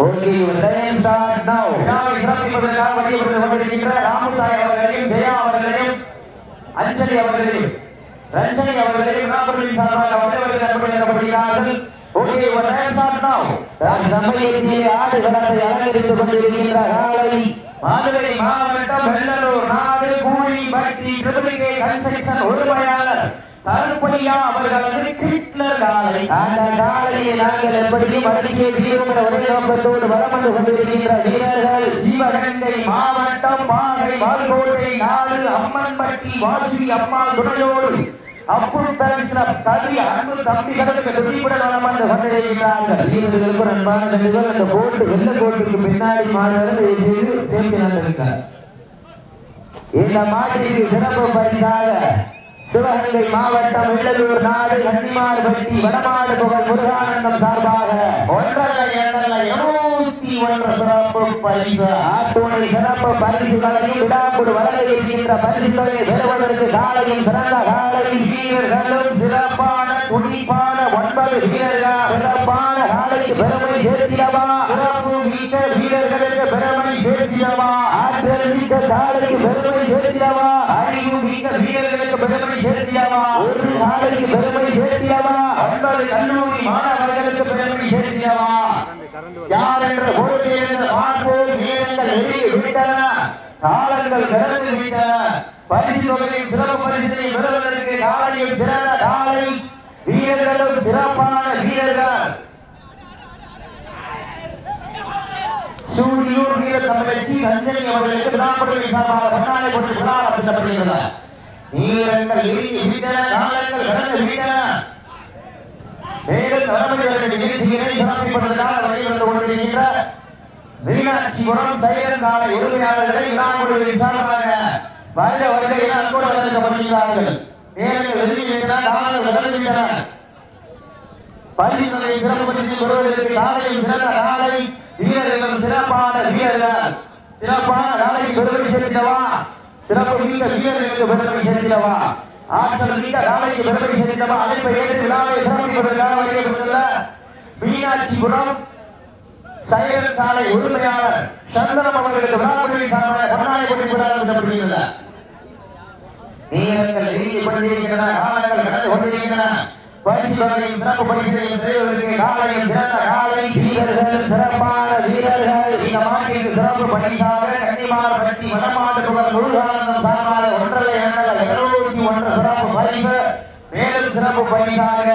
Okay time start நவ விழாவை சிறப்பிப்பதற்காக வழிபட்டு கொண்டிருக்கின்ற ராமுசாய் அவர்களையும் ஜெயா அவர்களையும் அஞ்சலி அவர்களையும் ரஞ்சனி அவர்களையும் விழாக்குழுவின் சார்பாக வந்தவர்கள் அன்புப்படுத்தப்படுகிறார்கள் ஓகே ஒரு டைம் ஸ்டார்ட் நவ் சமயத்திலே ஆடுகளத்தை அலங்கரித்துக் கொண்டிருக்கின்ற காலை மதுரை மாவட்டம் வெள்ளலூர் நாடு கூலி பட்டி ட்ரிபிளிகே கன்ஸ்ட்ரக்ஷன் ஒருமையாளர். தருப்பையா அவர்களது கிட்லர் காலை. அந்த காலையை நாங்கள் எப்படியும் அடிக்கே தீரும் என ஒரே நோக்கத்தோடு வலம் வந்து கொண்டிருக்கின்ற வீரர்கள். சிவகங்கை மாவட்டம் பாகை வால்கோட்டை நாடு அம்மன்பட்டி வாசி அம்மா துணையோடு பேரன்ஸ் கல்வி அன்பு தம்பிகளுக்கு துடிப்புடன் வளம் வந்து கொண்டிருக்கிறார்கள். வீரர்களுக்கு அன்பான நன்றிகள் அந்த கோட்டு வெள்ள கோட்டுக்கு பின்னாடி இருக்கார் இந்த மாட்டிற்கு சிறப்பு பரிசாக சிவகங்கை மாவட்டம் வெள்ளலூர் நாடு கன்னிமார் பட்டி வடமாடு புகழ் முருகானந்தம் சார்பாக ஒன்றரை எண்ணல இருநூத்தி ஒன்று சிறப்பு பரிசு. ஆத்துணை சிறப்பு பரிசுகளையும் விடாக்குடு வழங்க இருக்கின்ற பரிசுகளை பெறுவதற்கு காலையும் சிறந்த காலை வீரர்களும் சிறப்பான துடிப்பான ஒன்பது வீரர்களா சிறப்பான காலைக்கு பெருமை சேர்த்தியவா சிறப்பு மிக்க வீரர்களுக்கு பெருமை சேர்த்தியவா ஆற்றல் மிக்க காலைக்கு பெருமை சேர்த்தியவா அறி வீரர்களுக்கு பெருமை சேர்த்திடவா ஒரு காலைக்கு பெருமை சேர்த்திடவா ஒன்பது கல்லூரி மாணவர்களுக்கு பெருமை சேர்த்திடவா யார் என்ற போட்டியில் பார்ப்போம் நேரங்கள் நெருங்கி விட்டன காலங்கள் விட்டன பரிசு தொகையும் சிறப்பு பரிசினை பெறுவதற்கு காலையும் காலை வீரர்களும் சிறப்பான வீரர்கள் சூரியூர் வீர தமிழச்சி ரஞ்சனி அவர்களுக்கு சார்பாக விழா நடத்தப்படுகிறது நீரங்கள் நெருங்கி விட்டன காலங்கள் கடந்து விட்டன மேலும் தலைமையர்கள் நிகழ்ச்சிகளை சிறப்பிப்பதற்காக வழிவந்து கொண்டிருக்கின்ற மீனாட்சிபுரம் சைலன் காலை உரிமையாளர்களை விழாக்குழுவின் சார்பாக வருட வருட இனக்கூட வளர்க்கப்படுகிறார்கள் நேரங்கள் நெருங்கிவிட்டன காலங்கள் கடந்து விட்டன பள்ளிகளை சிறப்புப்படுத்தி வருவதற்கு காலையில் சிறந்த காலை வீரர்களும் சிறப்பான வீரர்கள். சிறப்பான காலைக்கு பெருமை சிறப்பு மிக்க வீரர்களுக்கு பெருமை சேர்த்திடவா ஆற்றல் மிக்க காலைக்கு பெருமை சேர்த்திடவா அழைப்பை ஏற்று விழாவை சிறப்பிப்பதற்காக வருகின்ற மீனாட்சிபுரம் சைலன் சாலை உரிமையாளர் சந்தனம் அவர்களுக்கு விழாக்குழுவி சார்பாக கருணாநிதி கொண்டு விழா நடத்தப்படுகிறது நேரங்கள் நெருங்கி கொண்டிருக்கின்றன காலங்கள் கடந்து கொண்டிருக்கின்றன பரிசுகளையும் சிறப்பு பரிசுகளையும் பெறுவதற்கு காலையில் சிறந்த காலை வீரர்கள் சிறப்பான வீரர்கள். இந்த மாட்டிற்கு சிறப்பு பரிசாக கன்னிமார் பட்டி வடமாட்டு புகழ் முருகானந்தம் சார்பாக ஒன்றரை இரண்டரை இருநூத்தி ஒன்று சிறப்பு பரிசு மேலும் சிறப்பு பரிசாக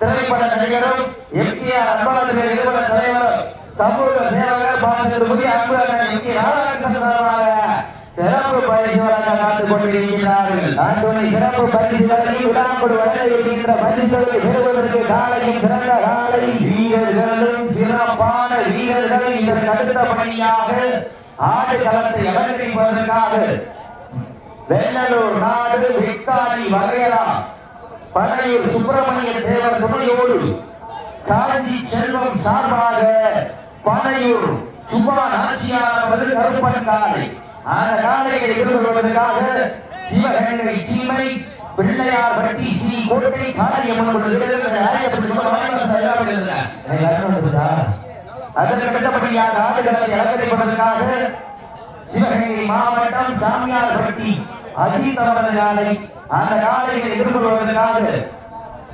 திரைப்பட நடிகரும் எம்கேஆர் அன்பழகன் நிறுவன தலைவர் சமூக சேவகர் பாசத்து புதிய அன்பு அண்ணன் எம் ராதாகிருஷ்ணன் சார்பாக சிறப்பு பரிசு வழங்க காத்துக் கொண்டிருக்கிறார்கள் நாட்டுமை சிறப்பு பரிசுகளையும் விடாமல் வழங்க இருக்கின்ற பரிசுகளை பெறுவதற்கு காலையும் சிறந்த காலை. வீரர்களும் சிறப்பான வீரர்கள் இதற்கு அடுத்த பணியாக ஆடு களத்தை அலங்கரிப்பதற்காக வெள்ளலூர் நாடு விக்காரி வகையரா பனையூர் சுப்பிரமணிய தேவர் துணையோடு காஞ்சி செல்வம் சார்பாக பனையூர் சுபா நாச்சியார் அவர்கள் கருப்பன் காலை. அந்த காலையை எதிர்கொள்வதற்காக சிவகங்கை சீமை பிள்ளையார் பட்டி ஸ்ரீ கோட்டை காளியம்மன் அதற்கு அடுத்தபடியாக ஆடுகளத்தை சிவகங்கை மாவட்டம் சாமியார் பட்டி அஜித் அவரது காலை அந்த காலையை எதிர்கொள்வதற்காக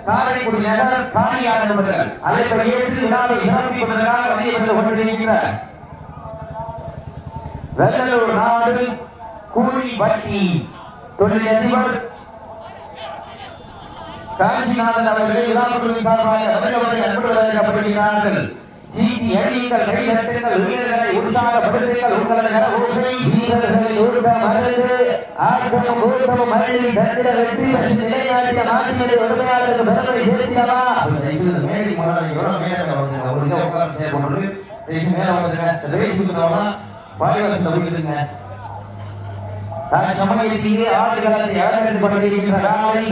காரைக்குடி நகர் காணியார் என்பவர்கள் அழைப்பை ஏற்று விழாவை சிறப்பிப்பதற்காக வெளியே கொண்டிருக்கிறார் வெள்ளலூர் நாடு கூலி வட்டி தொழிலதிபர் காஞ்சிநாதன் அவர்களை விழாக்குழுவின் சார்பாக வருகிறவர்கள் அன்பு வழங்கப்படுகிறார்கள் சீட்டி அடியுங்கள் கைதட்டுங்கள் வீரர்களை உற்சாகப்படுத்துங்கள். உங்களது நல ஓசை வீரர்களை ஊர்க மருந்து தந்திர வெற்றி நிலைநாட்டிய பெருமை மேடி முதலாளி அவருக்கு உட்கார்ந்து மேல வந்துருங்க காலை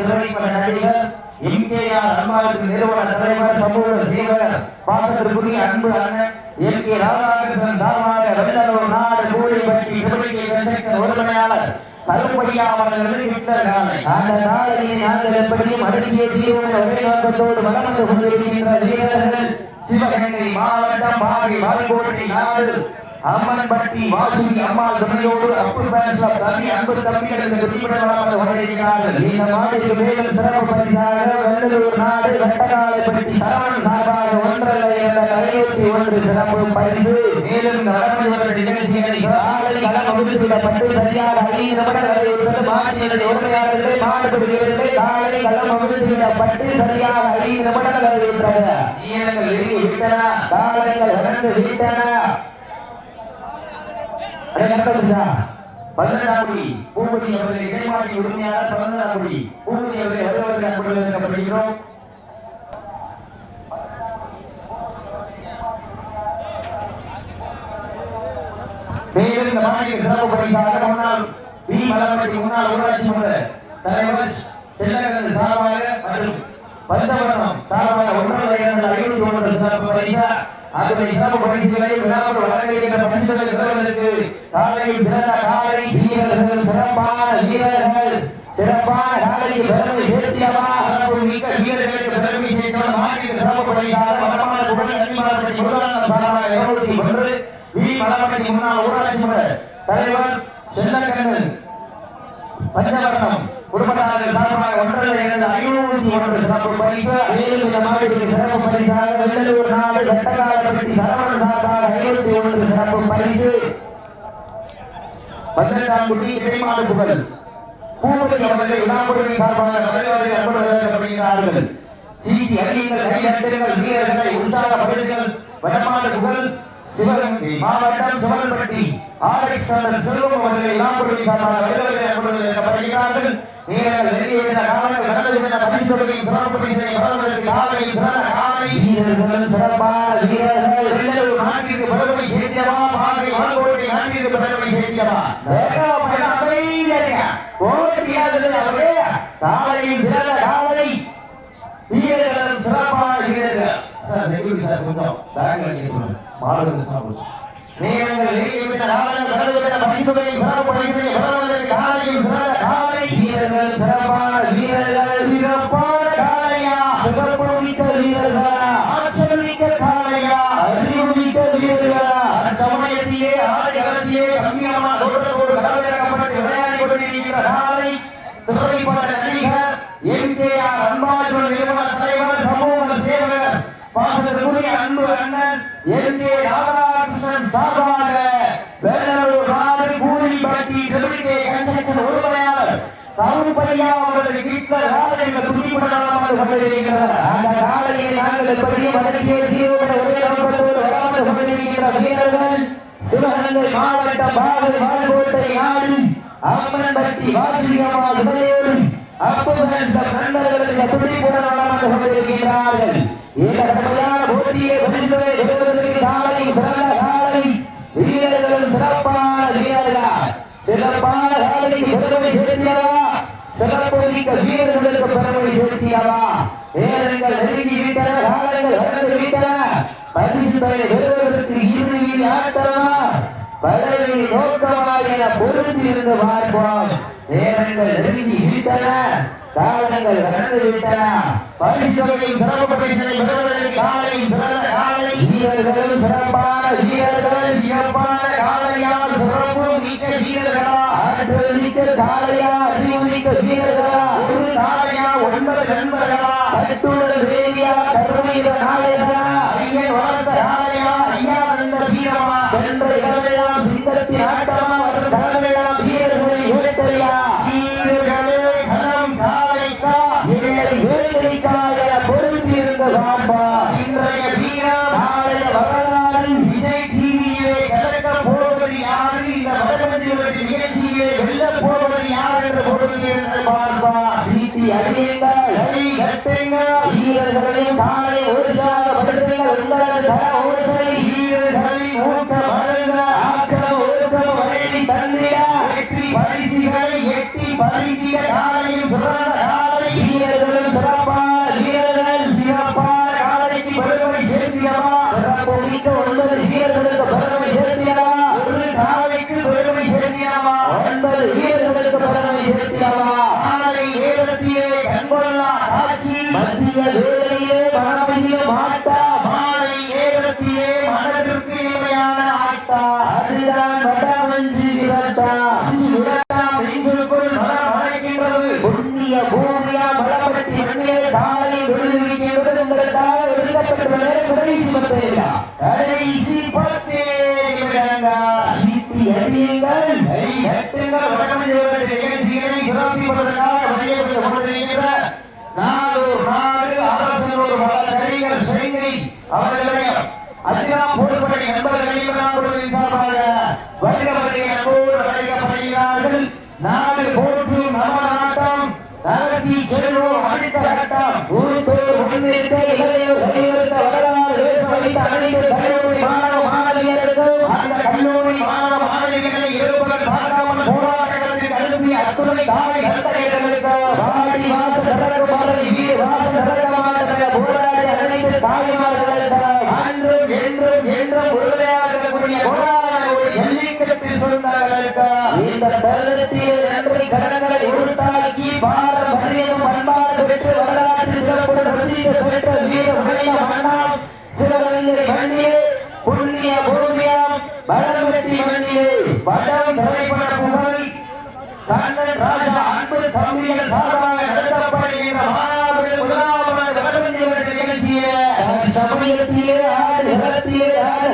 நடிகர் எம்கேஆர் அன்பாளுக்கு நிறுவன தலைவர் சமூக சேவகர் பாசத்திற்குரிய அன்பு அண்ணன் எம் கே ராதாகிருஷ்ணன் சார்பாக வெள்ளலூர் நாடு கூலிப்பட்டி திருவள்ளி கன்ஸ்ட்ரக்ஷன் உரிமையாளர் கருப்பையா அவர்களுக்கு ஹிட்லர் காலை. அந்த காலையை நாங்கள் எப்படியும் அடுக்கிய தீர்வு வளர்ந்து கொண்டிருக்கின்ற வீரர்கள் சிவகங்கை மாவட்டம் பாகை மலைக்கோட்டை நாடு அம்மன்பட்டி வாசுகி அம்மாள் துணையோடு அப்பு பேசா தம்பி அன்பு தம்பிகளுக்கு குறிப்பிடமாக கொண்டிருக்கிறார்கள் இந்த மாட்டுக்கு மேலும் சிறப்பு பரிசாக வெள்ளலூர் நாடு கட்டகாலப்பட்டி சரவணன் சார்பாக ஒன்றல்ல என்ற ஐநூத்தி ஒன்று சிறப்பு பரிசு. மேலும் நடந்து வரும் நிகழ்ச்சிகளை சாலை களம் அமைத்துவிடப்பட்டு சரியாக ஐந்து நிமிடங்களை விட்டது மாட்டினுடைய உரிமையாளர்களே மாடுபடி வீரர்களே காலை களம் அமைத்துவிடப்பட்டு சரியாக ஐந்து நிமிடங்களை விட்டது நேரங்கள் நெருங்கி விட்டன. காலைகள் கடந்து பதினெட்டாம் பூபதி அவர்களை இடைமாட்டி உரிமையாளர் பதினெட்டாம் குடி பூபதி அவர்களை வருவதற்கு அன்புடன் மேலும் இந்த மாநில சிறப்பு பரிசாக முன்னாள் பி மலர்மட்டி முன்னாள் ஊராட்சி மன்ற தலைவர் செல்லகன் சார்பாக மற்றும் சார்பாக ஒன்றரை இரண்டு ஒன்று சிறப்பு பரிசா அதனுடைய சிறப்பு பரிசுகளை விழாவோடு வழங்குகின்ற பரிசுகளை பெறுவதற்கு காலையில் பிறந்த காலை வீரர்கள் சிறப்பான வீரர்கள் சிறப்பான காலைக்கு பெருமை சேர்த்தியவா மிக்க வீரர்களுக்கு பெருமை சேர்த்தவர் மாநில சிறப்பு பரிசாக வடமான புகழ் கன்னிமாரப்பட்டி முருகானந்தம் சார்பாக இருநூத்தி ஒன்று வி. மலர்மட்டி முன்னாள் ஊராட்சி தலைவர் செல்லக்கண்ணன் குடும்பத்தாரர்கள் சார்பாக ஒன்றரை இரண்டு ஐநூத்தி ஒன்று சிறப்பு பரிசு. மேலும் இந்த மாவட்டத்துக்கு சிறப்பு பரிசாக வெள்ளலூர் நாடு கட்டகாலப்பட்டி சரவணன் சார்பாக ஐநூத்தி ஒன்று சிறப்பு பரிசு. பதினெட்டாம் குடி இடைமாடு புகழ். பூபதி அவர்களை விழாக்குழுவின் சார்பாக வருகிறவர்கள் அன்புடன் வரவேற்கப்படுகிறார்கள். கையட்டுங்கள் வீரர்களை உற்சாகப்படுத்துங்கள். வடமாடு புகழ். சிவகங்கை மாவட்டம் சிவன்பட்டி ஆலெக்சாண்டர் செல்வம் அவர்களை விழாக்குழுவின் சார்பாக வருகிறவர்கள் அன்புடன் வரவேற்கப்படுகிறார்கள் நேரங்கள் நெருங்கிவிட்ட காலங்கள் கடந்துவிட்ட பரிசுகளின் சிறப்பு பரிசை வழங்குவதற்கு காலையில் பிறந்த காலை. வீரர்கள் சிறப்பான வீரர்கள். வெள்ளலூர் நாட்டிற்கு பெருமை சேர்த்தியவா பாகை வாழ்வோட்டை நாட்டிற்கு பெருமை சேர்த்தியவா வேகப்பட அவரே. காலையில் சிறந்த காலை. வீரர்களும் சிறப்பான வீரர்கள். சார் செக்யூரிட்டி சார் கொஞ்சம் பேங்க்ல நீங்க சொல்லுங்க. மாடுகள் சாப்பிடுச்சு. நேரங்கள் நெருங்கிவிட்ட காலங்கள் கடந்துவிட்ட பரிசுகளை சிறப்பு பரிசுகளை வழங்குவதற்கு காலையில் சிறந்த காலை வீரர்கள் சிறப்பான வீரர்கள் சிறப்பான காலையா சிறப்பு மிக்க வீரர்களா. ஆற்றல் மிக்க காலையா அறிவு மிக்க வீரர்களா. சமயத்திலே ஆதி காலத்திலே கம்மியமா தோற்றத்தோடு கலவையாக்கப்பட்டு விளையாடி கொண்டிருக்கிற நாளை துறைப்பட்ட நடிகர் எம்கேஆர் அன்பாஜுவல் நிறுவன தலைவர் சமூக சேவகர் பாசத்துக்குரிய அன்பு அண்ணன் என் கே ராதாகிருஷ்ணன் சார்பாக வெள்ளலூர் நாடு கூலிப்பட்டி டெபுட்டி கன்ஸ்ட்ரக்ஷன் உறுப்பினர் தவுப்பையா அவரது வீட்டில் ராஜங்கள் துணிப்படாமல் கொண்டிருக்கிறார் அந்த ராதனையை நாங்கள் எப்படி வடக்கே தீரோட ஒரே வராமல் கொண்டிருக்கிற வீரர்கள் சிவகங்கை மாவட்ட பாகல் வாழ்வோட்டை நாடு அம்மன்பட்டி வாசிகமா துணையோடு அப்புதன் நண்பர்களுக்கு துணிப்புடன் கொண்டிருக்கிறார்கள். இந்த கடுமையான போட்டியை பரிசுகளை பெறுவதற்கு காலை சிறந்த காலை வீரர்களும் சிறப்பான வீரர்கள்? சிறப்பான காலைக்கு பெருமை சேர்த்தியவா? சிறப்பு மிக்க வீரர்களுக்கு பெருமை சேர்த்தியவா? நேரங்கள் நெருங்கி விட்டன காலங்கள் கடந்து விட்டன. பரிசுகளை பெறுவதற்கு இறுதி ஆட்டமா? பதவி நோக்கமா என பொருந்தி இருந்து பார்ப்போம். நேரங்கள் நெருங்கி விட்டன காலங்கள் கடந்து விட்டன. பரிசுகளை சிறப்பு பரிசனை பெறுவதற்கு காலை சிறந்த காலை. வீரர்களும் சிறப்பான வீரர்கள் சிறப்பான காலையால் சிறப்பு மிக்க வீரர்களா? ஆற்றல் மிக்க காலையா? அறிவு மிக்க வீரர்களா ஒரு காலையா ஒன்பது நண்பர்களா கட்டுடல் வேலியா கருமையில நாளைகளா ஐயன் வளர்த்த காலையா ஐயா தந்த வீரமா சென்ற இடமெல்லாம் சிங்கத்தின் ஆட்டமா வரும் தலைமையெல்லாம் வீரர்களை யோசித்தறியா வீரர்களே கணம் காலைக்கா இல்லை வேலைக்காக பொருந்தி இருந்த சாம்பா இன்றைய வீரம் நாளைய வரலாறு விஜய் டிவியிலே கலக்க போவது யாரு இந்த வடமந்திரி நிகழ்ச்சியிலே வெல்ல போவது யார் என்று பொழுது பார்ப்பா சீட்டி அடியுங்கள் கை கட்டுங்கள் வீரர்களையும் காலை உற்சாகப்படுத்துங்கள் உங்களது ஓசை வீரர்களை ஊக்க வருங்க ஆக்கம் ஒழுக்கம் வழி வெற்றி பரிசுகளை எட்டி காலை வீரர்கள் காலைக்கு பெருமை சேர்த்தியவா சிறப்பு மிக்க ஒன்பது வீரர்களுக்கு பெருமை சேர்த்தியவா ஒரு காலைக்கு பெருமை சேர்த்தியவா ஒன்பது வீரர்களுக்கு பெருமை அறிவிக்கப்பட்டுள்ள கடைசி பத்திரிகா கடைசி பத்து நிமிடங்கள் சீட்டி அறியுங்கள் கை கட்டுங்கள் வடமஞ்சள் நிகழ்ச்சிகளை சிறப்பிப்பதற்காக நாடு பல கரிகள் அவர்களையும் அதிகம் பொறுப்படை நண்பர்களையும் சார்பாக அன்போடு அழைக்கப்படுகிறார்கள் நாடு போற்றும் நம நாட்டம் நகர்த்தி செல்வோம் அடித்த கட்டம் ஒரு இந்த தருணத்தில் நன்றி கடன்களை உருத்தாக்கி பாரம்பரியம் பண்பாடு பெற்று வரலாற்று சிறப்பு ரசிக்க பெற்ற வீர உடைய மன்னாம் சிவகங்கை மண்ணிலே கண்ணன் ராஜா அன்பு தம்பிகள் சார்பாக நடத்தப்படுகின்ற மாபெரும் முதலாவது வடமஞ்சள் நிகழ்ச்சியை. சமயத்திலே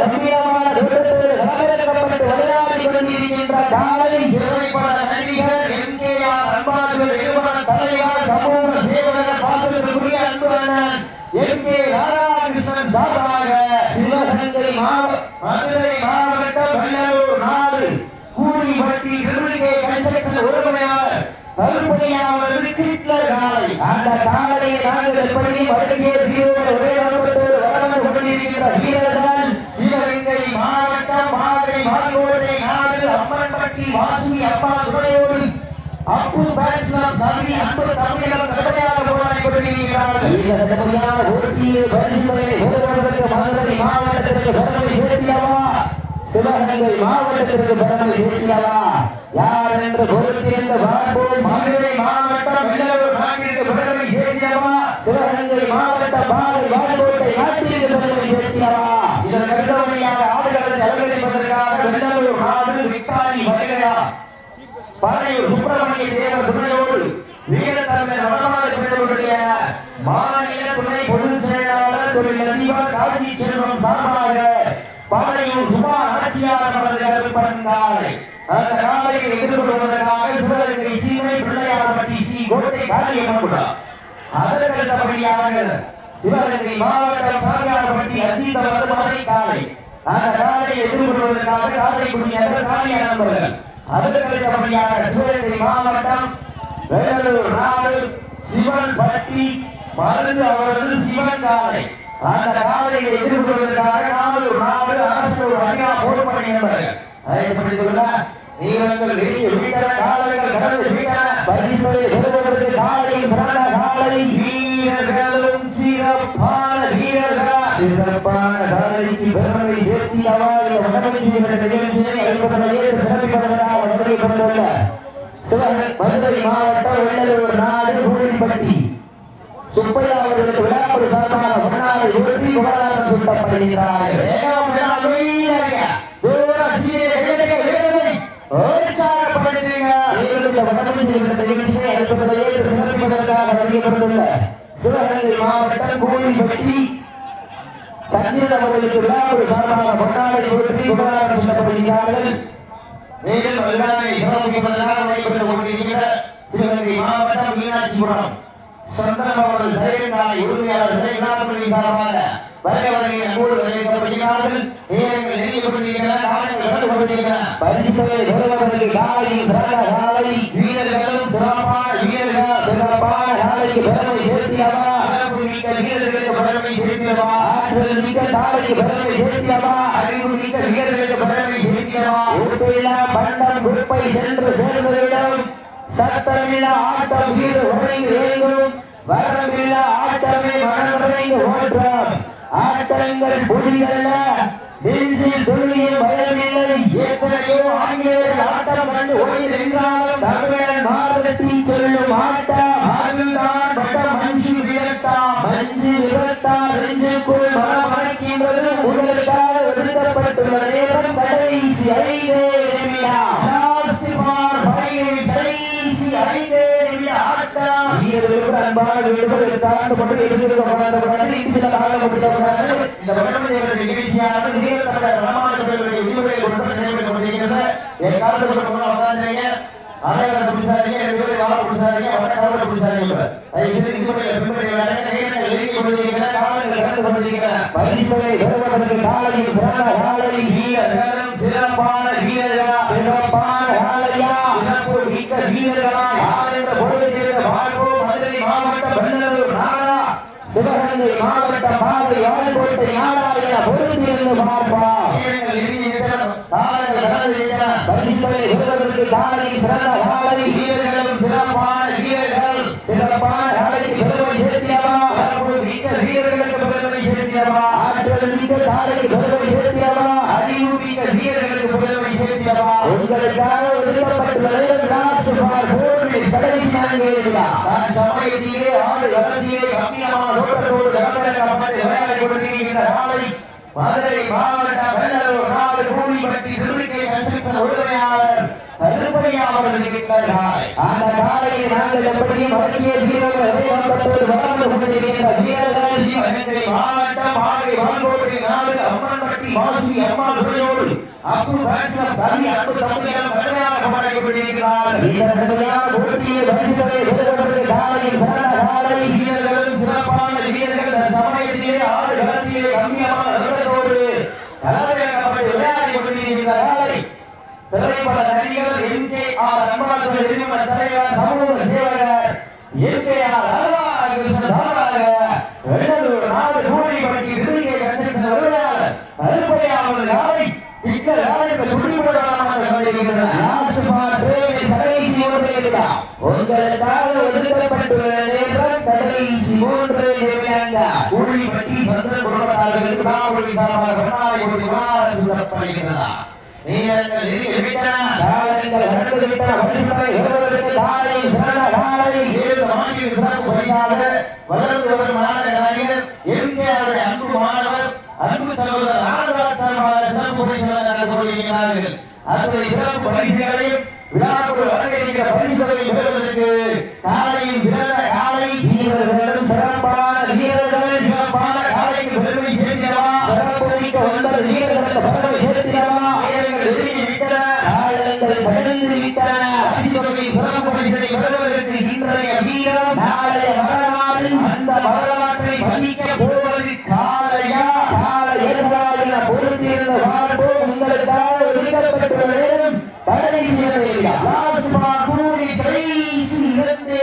ரம்மியமான தூரத்தோடு வரவேற்கப்பட்டு விளையாடி கொண்டிருக்கின்ற காலை திரைப்பட நடிகர் எம்கேஆர் அன்பாளர்கள் நிறுவன தலைவர் சமூக சேவகர் பாசத்திற்குரிய அன்பு அண்ணன் எம் கே ராதாகிருஷ்ணன் சார்பாக சிவகங்கை மாவட்ட மதுரை மாவட்டம் வெள்ளலூர் நாடு கூலிப்பட்டி திருவிழை கன்ஸ்ட்ரக்ஷன் உறுப்பினர் கருப்பணியாளர் ஹிட்லர் காலை அந்த காலை நாங்கள் எப்படி வடக்கே தீரோடு உரையாடப்பட்டோடு வளர்ந்து கொண்டிருக்கின்ற வீரர்கள் சிவகங்கை மாவட்டம் மாலை மாங்கோட்டை நாடு அம்மன்பட்டி வாசுகி அப்பா துணையோடு அப்பு பேட்ஸ்மேன் கல்வி அன்பு தமிழகம் கடுமையாக போராடி கொண்டிருக்கிறார்கள். இந்த கடுமையான போட்டியை பரிசுகளை பெறுவதற்கு மதுரை மாவட்டத்திற்கு பெருமை சேர்த்தியவா சிவகங்கை மாவட்டத்திற்கு பெருமை சேர்த்தியவா யார் என்று பொறுத்திருந்து பார்ப்போம் மதுரை மாவட்டம் வெள்ளலூர் நாட்டிற்கு பெருமை சேர்ந்தவா சிவகங்கை மாவட்ட பாலை வாழ்வோட்டை நாட்டிற்கு பெருமை சேர்த்தியவா இதன் கருத்தவணையாக ஆடுகளை அலங்கரிப்பதற்காக வெள்ளலூர் நாடு விக்டாரி வருகையா? பழையூர் சுப்பிரமணிய தேவர் துணையோடு வீரத்தன்மை வடமாறு பெற்றவருடைய மாநில துணை பொதுச் செயலாளர் திரு அதிபர் காஞ்சி செல்வம் சார்பாக பழையூர் சுபா ஆட்சியாளர் அவர்கள் அர்ப்பணித்தாரை அந்த காலையை எதிர்கொள்வதற்காக சிவகங்கை சீமை பிள்ளையார்பட்டி ஸ்ரீ கோட்டை காளியம்மன் அதற்கடுத்தபடியாக சிவகங்கை மாவட்டம் காளியார்பட்டி அஜித மருத்துவமனை காலை அந்த காலையை எதிர்கொள்வதற்காக காரைக்குடி நகர் காளிய நண்பர்கள் அதற்கடுத்தபடியாக சிவகங்கை மாவட்டம் வேலூர் நாடு சிவன் பட்டி மருந்து அவரது சிவன் காலை அந்த காலையை எதிர்கொள்வதற்காக நாலு நாடு அரசு ஒரு அணியா போடுபடி என்பார்கள் அதை எப்படி சொல்ல நீங்கள் வீட்டான காலைகள் கடந்து வீட்டான. பரிசுகளை பெறுவதற்கு காலையும் சிறந்த காலை வீரர்களும் சிறப்பான சிறப்பான காலைக்கு பெருமை நிகழ்ச்சியை கொண்டுள்ள மதுரை மாவட்டம் நாடு கூலிப்பட்டி சுப்பையா அவர்களுக்கு சார்பாக முன்னாள் உறுதி புகழாரம் சூட்டப்படுகிறார்கள் இவர்களுடைய வடமொழி செய்கிற நிகழ்ச்சியை அளிப்பதை ஏற்று சிறப்பிப்பதற்காக சிவகங்கை மாவட்டம் கூலிப்பட்டி தண்ணீர் அவர்களுக்கு விழாக்குழு சார்பாக முன்னாள் உறுதி புகழாரம் சூட்டப்படுகிறார்கள் மேலும் விழாவை சிறப்பிப்பதற்காக நடைபெற்றுக் கொண்டிருக்கிற சிவகங்கை மாவட்டம் மீனாட்சிபுரம். சந்தனம் அவர்கள் செயற்காலை உரிமையாளர்களை விழாக்களின் சார்பாக வருகை அன்போடு வரவேற்கப்படுகிறார்கள் நேரங்கள் கொண்டிருக்கின்றன காலங்கள் கொண்டிருக்கின்றன. பரிசுகளை பெறுவதற்கு காலையும் சிறந்த காலை. வீரர்களும் சிறப்பான வீரர்கள் சிறப்பான காலைக்கு பெருமை சேர்த்தியவா மிக்க வீரர்களுக்கு பதவி சேர்க்கிறவா ஆற்றல் மிக்க காலைக்கு பெருமை சேர்த்தியவா அறிவு மிக்க வீரர்களுக்கு பதவி சேர்க்கிறவா உறுப்பில்லா பண்டம் குப்பை சென்று சேர்ந்தவரிடம் சத்தமில்லா ஆட்டம் வீடு வரமில்லா ஆட்டமே மனம் நிறைந்து ஓட்டம் ஆட்டங்கள் புதியல்ல நெஞ்சில் துணியில் பயமில்லை எத்தனையோ ஆங்கிலேயர்கள் ஆட்டம் கண்டு ஓடி நின்றாலும் தமிழன் மாதட்டி சொல்லும் ஆட்டம். அதுதான் பட்ட மஞ்சு மஞ்சு விரட்டா நெஞ்சுக்குள் மனமணக்கின்றது ஒரு அன்பான வேண்டுகோள் கலந்து கொண்டு இந்த வடமொழிகளுடைய நிகழ்ச்சியானது என் காலத்தில் கொண்டு உட்காந்துறீங்க அடையாளம் பிடிச்சாதீங்க ரெண்டு வாழ பிடிச்சாதீங்க பிடிச்சாதீங்க விதிமுறைகளை எழுதி காலையில் சிறந்த சிறப்பான சிறப்பான காலையா சிறப்பு மிக்க வீரர்களா யார் என்ற பொருளை மதுரை மாவட்ட நாடா சிவகங்கை மாவட்ட பார்ப்பா வீரர்களுக்கு பெருமை சேர்த்தியவா ஆற்றல் மிக்க பெருமை சேர்த்தியவா அறிவு மிக்க வீரர்களுக்கு பெருமை சேர்த்தியவா உங்களுக்காக ஒதுக்கப்பட்டுள்ளது ராஜ்குமார் போர்வில் கடைசி நான்கேறியா நான் சமயத்திலே ஆடு களத்திலே கம்மியமான நோக்கத்தோடு களமிறக்கப்பட்டு விளையாடி கொண்டிருக்கின்ற காலை மதுரை மாவட்ட வெள்ளலூர் நாடு கூலிப்பட்டி திருவிக்கை கன்ஸ்ட்ரக்ஷன் உரிமையாளர் கருப்பையாளர் இருக்கின்ற காலை அந்த காலையை நாங்கள் வீரர்கள் வளர்ந்து கொண்டிருக்கின்ற வான்கோட்டை நாடு அம்மன்பட்டி வாசி அம்மாள் அப்பு கடுமையாக இந்த கடுமையான போட்டியை பரிசுகளை பெறுவதற்கு காலையில் சிறந்த காலை வீரர்களும் சிறப்பான வீரர்கள் அந்த சமயத்திலே ஆடு களத்திலே கம்மியமான நிறுவனத்தோடு களமிறக்கப்பட்டு விளையாடி கொண்டிருக்கின்ற காலை திரைப்பட எம் கே ஆர். நிறுவன தலைவர் சமூக சேவகர் எம் கே ஆர் கடைசி உங்களுக்காக ஒதுக்கப்பட்டுள்ள நேரம் கடைசி மூன்று நிமிடங்கள் கூலிப்பட்டி சந்திர குடும்பத்தார்களுக்கு நாவல் சார்பாக சொல்லப்படுகிறதா விட்டன. விட்டன. ஏழு வளர்ந்து வரும் எம்கேஆருடைய அன்பு மாணவர் அன்பு சகோதரர் ஆண்டவர் சார்பாக சிறப்பு பரிசுகளை நடந்து சிறப்பு பரிசுகளையும் விழாக்குள் வழங்கியிருக்கிற பரிசுகளையும் பெறுவதற்கு சிறந்த காலை வீரர்களும் சிறப்பான வீரர்கள் சிறப்பான காலைக்கு பெருமை சேர்க்கிறவா சிறப்பு மிக்க ஒன்பது வீரர்களுக்கு பெருமை சேர்த்திடவா வீரர்கள் நெருங்கி விட்டன காலங்கள் கடந்து விட்டன பரிசுகளை பரிசனை பெறுவதற்கு இன்றைய வீரம் நாளைய வரலாறு அந்த வரலாற்றை பதிக்க போவது காலையா? கால எதிராளின பொறுத்திருந்த வாழ்வோம் உங்களுக்காக ஒதுக்கப்பட்டுள்ள நேரம் கடைசி வேலையா ராஜ்மா கூடி கடைசி இரண்டே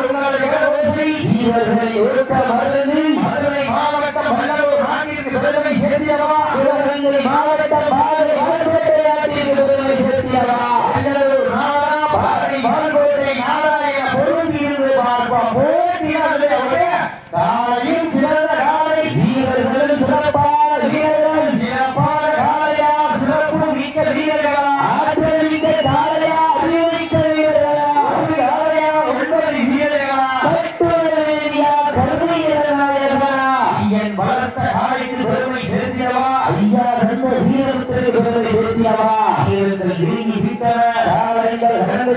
உங்களுடைய ஓசை வீரர்களை ஒழுக்க மருந்து மதுரை மாவட்டம் வல்லூர் நாட்டிற்கு பெருமை சேர்த்தியவா சிவகங்கை மாவட்ட பாதை வாழ்க்கோட்டையாட்டிற்கு பெருமை சேர்த்தியவா நாராயண பொருந்தி இருந்து பார்ப்போம். போட்டியானது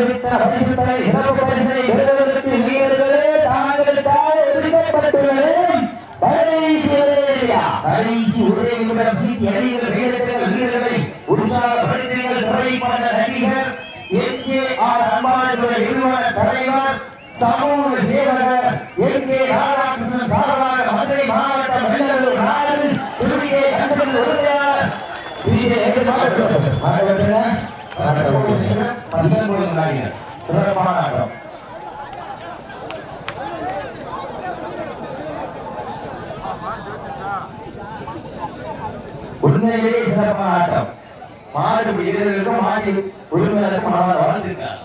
காலங்கள் கடந்து விட்ட சிறப்பு பரிசனை பெறுவதற்கு வீரர்களே தாங்களுக்காக ஒதுக்கப்பட்டுள்ளது கடைசி ஒரே நிமிடம் சீட்டி அணிகள் வீரர்கள் வீரர்களை உற்சாகப்படுத்திகள் துறைப்பட நடிகர் எம் கே ஆர் அம்பாளுடைய நிறுவன தலைவர் சமூக சேவகர் எம் கே ராதாகிருஷ்ணன் சார்பாக மதுரை மாவட்டம் வெள்ளலூர் நாடு திருவிகை கந்தன் உறுப்பினர் சிறப்பான ஆட்டம் உண்மையிலேயே சிறப்பான ஆட்டம். மாடு வீரர்களுக்கும் மாட்டில் உரிமையாளருக்கும் வளர்ந்திருக்கார்